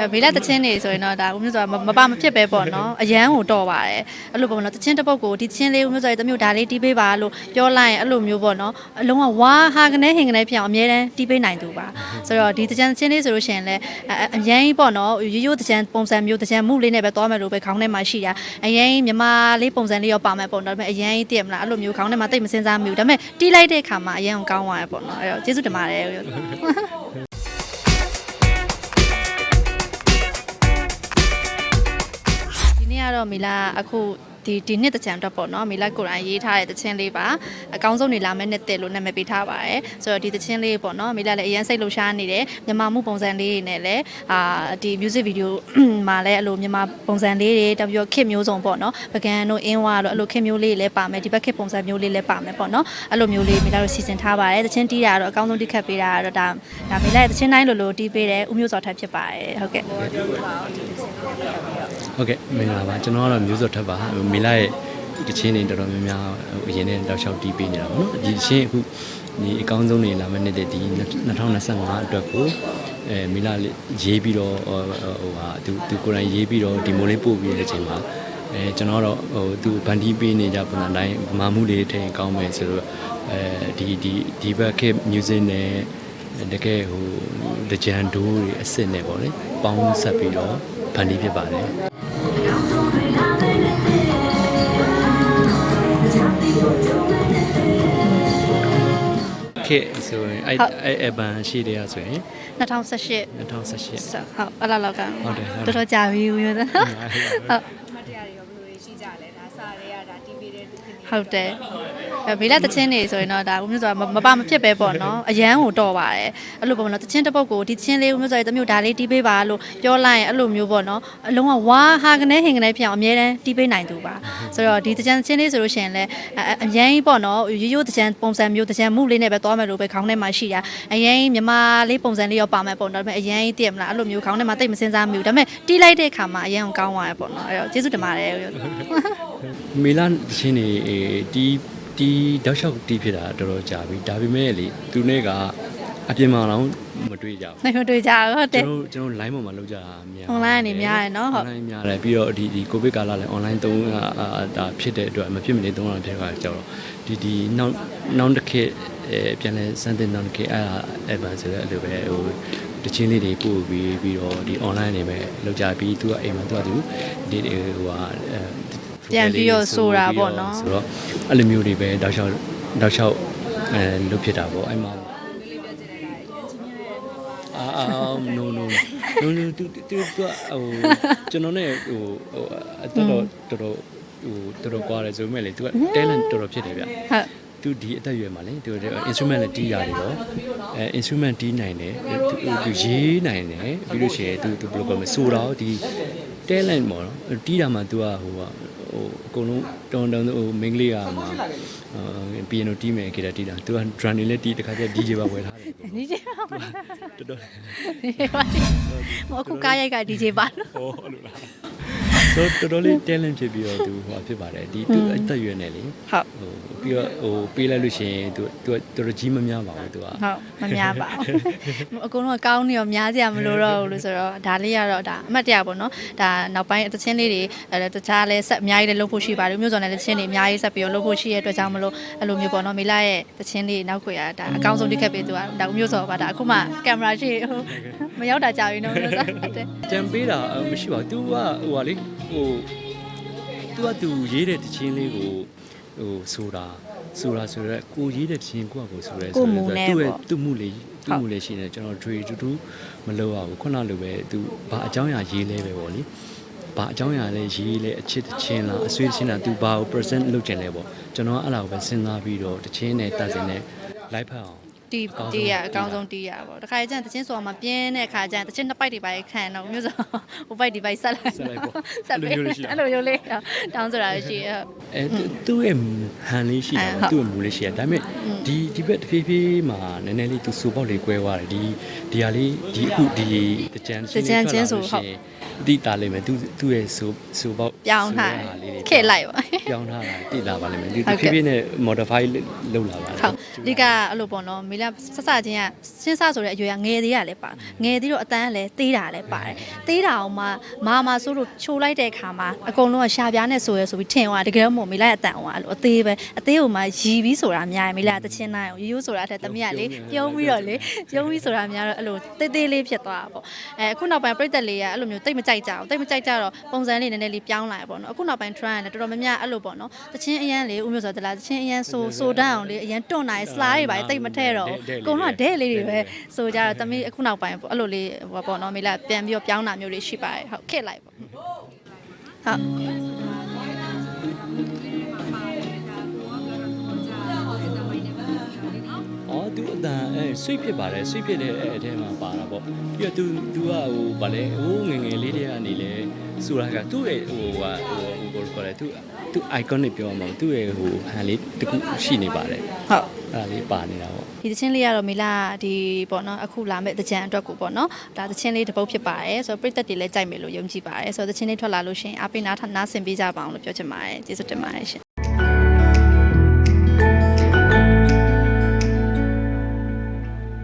အဲဘေးလက်တချင်းနေဆိုရင်တော့ဒါဦးမျိုးဆိုတာမမပါမဖြစ်ပဲပေါ့နော်အရန်ကိုတော့ပါတယ်အဲ့လိုပေါ့နော်တချင်းတစ်ပုတ်ကိုဒီတချင်းလေးဦးမျိုးဆိုတာတမျိုးဒါလေးတီးပေးပါလို့ပြောလိုက်ရင်အဲ့လိုမျိုးပေါ့နော်အလုံးကဝါဟာကနေဟင်ကနေဖြစ်အောင်အမြဲတမ်းတီးပေးနိုင်သူပါဆိုတော့ဒီတချင်းချင်းလေးဆိုလို့ရှိရင်လည်းအအအရန်ကြီးပေါ့နော်ရိုးရိုးတချင်းပုံစံမျိုးတချင်းမှုလေးနဲ့ပဲသွားမယ်လို့ပဲခေါင်းထဲမှာရှိတာအရန်ကြီးမြမလေးပုံစံလေးရောပါမယ်ပေါ့နော်ဒါပေမဲ့အရန်ကြီးတည်မလားအဲ့လိုမျိုးခေါင်းထဲမှာတိတ်မစင်စားမိဘူးဒါပေမဲ့တီးလိုက်တဲ့အခါမှာအရန်ကိုကောင်းသွားရပေါ့နော်အဲ့တော့ကျေးဇူးတင်ပါတယ် ကတော့မီလာအခုဒီဒီနှစ်တကြံအတွက်ပေါ့နော်မီလာကိုယ်တိုင်ရေးထားတဲ့တခြင်းလေးပါအကောင်းဆုံးနေလာမယ့်နှစ်တည်းလို့နာမည်ပေးထားပါတယ်ဆိုတော့ဒီတခြင်းလေးပေါ့နော်မီလာလည်းအရင်စိတ်လှုပ်ရှားနေတယ်မြန်မာမှုပုံစံလေးတွေနဲ့လည်းအာဒီ music video မှာလည်းအဲ့လိုမြန်မာပုံစံလေးတွေတပြီးတော့ခစ်မျိုးစုံပေါ့နော်ပကံတို့အင်းဝါတို့အဲ့လိုခစ်မျိုးလေးတွေလည်းပါမယ်ဒီဘက်ခစ်ပုံစံမျိုးလေးလည်းပါမယ်ပေါ့နော်အဲ့လိုမျိုးလေးမီလာတို့စီစဉ်ထားပါတယ်တခြင်းတီးတာတော့အကောင်းဆုံးတိခတ်ပေးတာကတော့ဒါဒါမီလာရဲ့တခြင်းတိုင်းလိုလိုတီးပေးတယ်ဦးမျိုးစော်ထက်ဖြစ်ပါတယ်ဟုတ်ကဲ့ ဟုတ်ကဲ့မင်္ဂလာပါကျွန်တော်ကတော့မျိုးစောထပ်ပါဟိုမေလာရဲ့တချင်းတွေတော်တော်များများဟိုအရင်နဲ့တောက်လျှောက်တီးပေးနေတာပေါ့နော်ဒီတချင်းအခုဒီအကောင်းဆုံးနေလာမယ့်နှစ်တည်းဒီ2025အတွက်ကိုအဲမေလာလေးရေးပြီးတော့ဟိုဟိုဟာသူသူကိုယ်တိုင်ရေးပြီးတော့ဒီမိုလေးပို့ပြီးတဲ့အချိန်မှာအဲကျွန်တော်ကတော့ဟိုသူဗန်တီးပေးနေကြပုံစံတိုင်းဗမာမှုတွေထည့်ရင်ကောင်းမယ်ဆိုတော့အဲဒီဒီဒီဘက်ခေ music နဲ့တကယ်ဟိုဒကြံဒိုးတွေအစ်စ်နဲ့ပေါ့လေပေါင်းဆက်ပြီးတော့ဖန်တီးဖြစ်ပါတယ် ခေတ်ဆိုရင်အဲ့အဲ့အဘန်ရှိတဲ့ရဆိုရင်2018 2018ဆက်ဟုတ်အဲ့လောက်လောက်ကဟုတ်တယ်ဟုတ်တယ်တော်တော်ကြာပြီဦးမျိုးသားဟုတ်မတရားတွေရောဘယ်လိုတွေရှိကြလဲဒါစားရဲရတာ TV တွေသူခင်ဟုတ်တယ်အဲ ဘေးလက်တချင်းနေဆိုရင်တော့ဒါဦးမျိုးဆိုတာမမပါမဖြစ်ပဲပေါ့နော်အရန်ကိုတော့ပါတယ်အဲ့လိုပေါ့နော်တချင်းတစ်ပုတ်ကိုဒီတချင်းလေးဦးမျိုးဆိုတာတမျိုးဒါလေးတီးပေးပါလို့ပြောလိုက်ရင်အဲ့လိုမျိုးပေါ့နော်အလုံးကဝါဟာကနေဟင်ကနေဖြစ်အောင်အမြဲတမ်းတီးပေးနိုင်သူပါဆိုတော့ဒီတချင်းချင်းလေးဆိုလို့ရှိရင်လည်းအအအရန်ကြီးပေါ့နော်ရိုးရိုးတချင်းပုံစံမျိုးတချင်းမှုလေးနဲ့ပဲသွားမယ်လို့ပဲခေါင်းထဲမှာရှိတာအရန်ကြီးမြမလေးပုံစံလေးရောပါမယ်ပေါ့နော်ဒါပေမဲ့အရန်ကြီးတည်မလားအဲ့လိုမျိုးခေါင်းထဲမှာတိတ်မစင်စားမိဘူးဒါပေမဲ့တီးလိုက်တဲ့အခါမှာအရန်ကိုကောင်းသွားရပေါ့နော်အဲ့တော့ကျေးဇူးတင်ပါတယ်မေလာတချင်းနေတီး တီးတောက်လျှောက်တီးဖြစ်တာတော်တော်ကြာပြီဒါပေမဲ့လေသူနဲ့ကအပြင်မှာတော့မတွေ့ကြဘူးနိုင်မတွေ့ကြဘူးဟုတ်တယ်ကျွန်တော်ကျွန်တော် line ပေါ်မှာလောက်ကြတာများ online ကနေများတယ်နော်ဟုတ် online များတယ်ပြီးတော့ဒီဒီကိုဗစ်ကာလလည်း online သုံးတာအာဒါဖြစ်တဲ့အတွက်မဖြစ်မနေသုံးရဖြစ်တာကြောက်တော့ဒီဒီနောက်နောက်တစ်ခေတ်အဲပြန်လဲစမ်းတဲ့နောက်တစ်ခေတ်အဲ့ဒါ advance ဆိုတဲ့အဲ့လိုပဲဟိုတချင်းလေးတွေပို့ပြီးပြီးတော့ဒီ online နေပဲလောက်ကြပြီးသူကအိမ်မှာသူကသူဒီဟိုဟာအဲ ပြန်ပြီးတော့ဆိုတာပေါ့နော် ဆိုတော့အဲ့လိုမျိုးတွေပဲတောက်လျှောက်တောက်လျှောက်အဲလုပ်ဖြစ်တာပေါ့အဲ့မှာအာအာ no no no no တူတူတူဟိုကျွန်တော် ਨੇ ဟိုဟိုအတော်တော်တော်တော်ဟိုတော်တော်ကွာတယ်ဆိုပေမဲ့လေ तू က talent တော်တော်ဖြစ်တယ်ဗျ ဟုတ် သူဒီအသက်အရွယ်မှာလေသူ instrument လည်းတီးရတယ်တော့အဲ instrument တီးနိုင်တယ်သူသူရေးနိုင်တယ်ပြီးလို့ရှိရင်သူသူဘယ်လိုပြောမလဲဆိုတော့ဒီ talent ပေါ့နော်တီးတာမှ तू ကဟိုက ဟိုအကုန်လုံးတောင်းတောင်းဟိုမင်းကလေးကမှအာပီယနိုတီးမယ်ဂီတာတီးတာ तू က drum တွေလည်းတီးတခါကျ DJ ပါဝယ်ထားတယ်ဒီကျေပါတော်တော်မအခုကားရိုက်က DJ ပါလို့ဟောလို့လား ဆိုတော်တော်လေး talent ဖြစ်ပြီးတော့သူဟိုဖြစ်ပါတယ်ဒီသူအသက်ရွယ်နေလေဟုတ်ဟိုပြီးတော့ဟိုပေးလိုက်လို့ရှိရင်သူသူတော်တော်ကြီးမများပါဘူးသူကဟုတ်မများပါဘူးအကုန်လုံးကောင်းနေရောများစရာမလိုတော့ဘူးလို့ဆိုတော့ဒါလေးကတော့ဒါအမှတ်တရပေါ့နော်ဒါနောက်ပိုင်းတချင်းလေးတွေတခြားလဲဆက်အများကြီးလည်းလုပ်ဖို့ရှိပါတယ်မျိုးစုံနဲ့တချင်းတွေအများကြီးဆက်ပြီးတော့လုပ်ဖို့ရှိရတဲ့အတွက်ကြောင့်မလို့အဲ့လိုမျိုးပေါ့နော်မေလာရဲ့တချင်းလေးနောက်ခွေရဒါအကောင်းဆုံးတစ်ခက်ပေးသူကဒါမျိုးစုံပါဒါအခုမှကင်မရာရှိဟိုမရောက်တာကြာပြီနော်လို့ဆိုတော့တန်ပေးတာမရှိပါဘူး तू ကဟိုပါလေဟိုသူကသူရေးတဲ့တခြင်းလေးကိုဟိုဆိုတာဆိုတာဆိုတော့ကိုရေးတဲ့တခြင်းကိုကကိုဆိုရဲဆိုတော့သူ့ရဲ့သူ့မှုလေးသူ့မှုလေးရှိနေကျွန်တော်ဒွေတူတူမလုပ်ရဘူးခုနလိုပဲသူဘာအကြောင်းအရာရေးလဲပဲပေါ့လေဘာအကြောင်းအရာလဲရေးလဲအချစ်တခြင်းလားအဆွေးတခြင်းလားသူဘာကို present လုပ်ခြင်းလဲပေါ့ကျွန်တော်အဲ့ဒါကိုပဲစဉ်းစားပြီးတော့တခြင်းနဲ့တတ်စင်နဲ့ live ဖတ်အောင် တီးတီးရအကောင်းဆုံးတီးရပေါ့တခါကျရင်တချင်းဆိုမှပြင်းတဲ့ခါကျရင်တချင်းနှစ်ပိုက်တွေပါခံတော့မျိုးစုံဟိုပိုက်ဒီပိုက်ဆက်လိုက်ဆက်လိုက်ပေါ့ဆက်ပေးအဲ့လိုမျိုးလေးရှိတာအဲ့လိုမျိုးလေးတောင်းဆိုတာရှိရအဲသူသူ့ရဲ့ဟန်လေးရှိတယ်အဲဟုတ်သူ့ရဲ့မူလေးရှိတယ်ဒါပေမဲ့ဒီဒီဘက်တဖြည်းဖြည်းမှာနည်းနည်းလေးသူစူပေါက်လေးကွဲသွားတယ်ဒီဒီဟာလေးဒီအခုဒီတကြံတကြံချင်းဆိုဟုတ်တိတာလိမ့်မယ်သူသူ့ရဲ့စူစူပေါက်ပြောင်းထားဆိုတဲ့ဟာလေးတွေခဲ့လိုက်ပါ ပြောင်းထားတာတိတာပါလိမ့်မယ်ဒီဟုတ်တကဲ့ဖြည်းဖြည်းနဲ့ modify လုပ်လာပါဟုတ်အဓိကအဲ့လိုပေါ့နော်မေလာဆက်စချင်းကစဉ်းစားဆိုတဲ့အရွယ်ကငယ်သေးရလဲပါငယ်သေးတော့အတန်းကလည်းသေးတာလည်းပါတယ်သေးတာအောင်မှမာမာဆိုလို့ချိုလိုက်တဲ့အခါမှာအကုန်လုံးကရှာပြားနဲ့ဆိုရဲဆိုပြီးထင်သွားတကယ်မို့မိလိုက်အတန်အောင်အဲ့လိုအသေးပဲအသေးကိုမှရီပြီးဆိုတာများရင်မိလိုက်တချင်းနိုင်အောင်ရိုးရိုးဆိုတာထက်တမီးကလေပြုံးပြီးတော့လေပြုံးပြီးဆိုတာများတော့အဲ့လိုသေးသေးလေးဖြစ်သွားတာပေါ့အဲအခုနောက်ပိုင်းပြိသက်လေးကအဲ့လိုမျိုးတိတ်မကြိုက်ကြအောင်တိတ်မကြိုက်ကြတော့ပုံစံလေးနည်းနည်းလေးပြောင်းလာရပေါ့နော်အခုနောက်ပိုင်း trend ကလည်းတော်တော်များများအဲ့လိုပေါ့နော်တချင်းအရန်လေဦးမျိုးဆိုတလားတချင်းအရန်ဆိုဆိုတန်းအောင်လေအရန်တွန့်နိုင်စလာတွေပါတိတ်မထဲ့တော့အကုန်လုံးကဒဲလေးတွေပဲဆိုကြတော့တမီးအခုနောက်ပိုင်းပေါ့အဲ့လိုလေးဟောပေါ့နော်မေလာပြန်ပြီးတော့ပြောင်းတာမျိုးတွေရှိပါတယ်ဟုတ်ခက်လိုက်ပေါ့ဟုတ်သူအတန်အဲဆွေးဖြစ်ပါတယ်ဆွေးဖြစ်တဲ့အထဲမှာပါတာပေါ့ပြီးတော့ तू तू ကဟိုဗာလဲဟိုငငယ်လေးတွေကနေလဲ ဆိုတာကသူ့ရဲ့ဟိုဟာဟိုဟိုကိုခေါ်တယ် तू तू iconic ပြောမှာသူ့ရဲ့ဟိုဟန်လေးတခုရှိနေပါတယ်ဟုတ်အဲ့ဒါလေးပါနေတာပေါ့ဒီသချင်းလေးကတော့မေလာဒီပေါ့နော်အခုလာမဲ့သကြံအတွက်ကိုပေါ့နော်ဒါသချင်းလေးတစ်ပုတ်ဖြစ်ပါတယ်ဆိုတော့ပြည်သက်တွေလည်းကြိုက်မယ်လို့ယုံကြည်ပါတယ်ဆိုတော့သချင်းလေးထွက်လာလို့ရှိရင်အပိနာထနာဆင်ပေးကြပါအောင်လို့ပြောချင်ပါတယ်ကျေးဇူးတင်ပါတယ်ရှင်